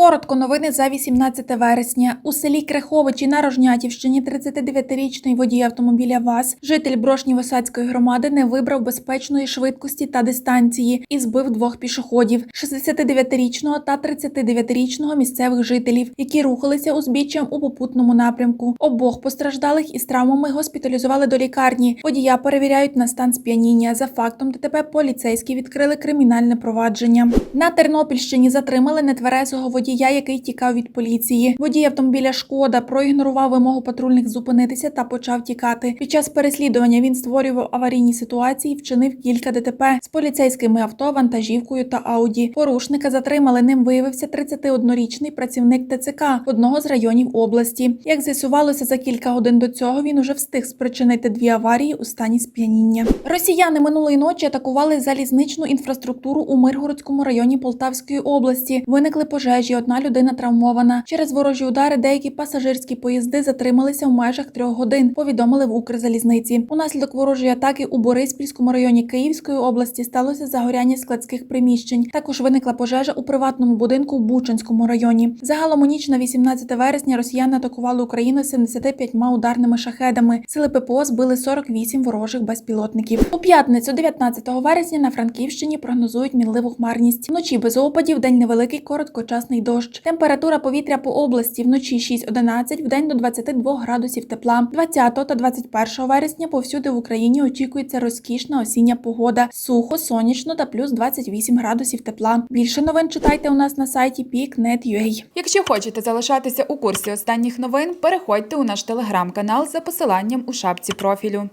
Коротко новини за 18 вересня. У селі Креховичі на Рожнятівщині 39-річний водій автомобіля ВАЗ, житель Брошнєво-Садської громади, не вибрав безпечної швидкості та дистанції і збив двох пішоходів 69-річного та 39-річного місцевих жителів, які рухалися узбіччям у попутному напрямку. Обох постраждалих із травмами госпіталізували до лікарні. Водія перевіряють на стан сп'яніння. За фактом ДТП поліцейські відкрили кримінальне провадження. На Тернопільщині затримали нетверезого водія, який тікав від поліції. Водій автомобіля Шкода проігнорував вимогу патрульних зупинитися та почав тікати. Під час переслідування він створював аварійні ситуації, вчинив кілька ДТП з поліцейськими авто, вантажівкою та Ауді. Порушника затримали. Ним виявився 31-річний працівник ТЦК одного з районів області. Як з'ясувалося, за кілька годин до цього він уже встиг спричинити дві аварії у стані сп'яніння. Росіяни минулої ночі атакували залізничну інфраструктуру у Миргородському районі Полтавської області. Виникли пожежі. Одна людина травмована. Через ворожі удари деякі пасажирські поїзди затрималися в межах трьох годин. Повідомили в Укрзалізниці. Унаслідок ворожої атаки у Бориспільському районі Київської області сталося загоряння складських приміщень. Також виникла пожежа у приватному будинку в Бучанському районі. Загалом у ніч на 18 вересня росіяни атакували Україну 75 ударними шахедами. Сили ППО збили 48 ворожих безпілотників. У п'ятницю, 19 вересня, на Франківщині прогнозують мінливу хмарність. Вночі без опадів, день невеликий короткочасний дощ. Температура повітря по області вночі 6-11, вдень до 22 градусів тепла. 20 та 21 вересня повсюди в Україні очікується розкішна осіння погода. Сухо, сонячно та плюс 28 градусів тепла. Більше новин читайте у нас на сайті peak.net.ua. Якщо хочете залишатися у курсі останніх новин, переходьте у наш телеграм-канал за посиланням у шапці профілю.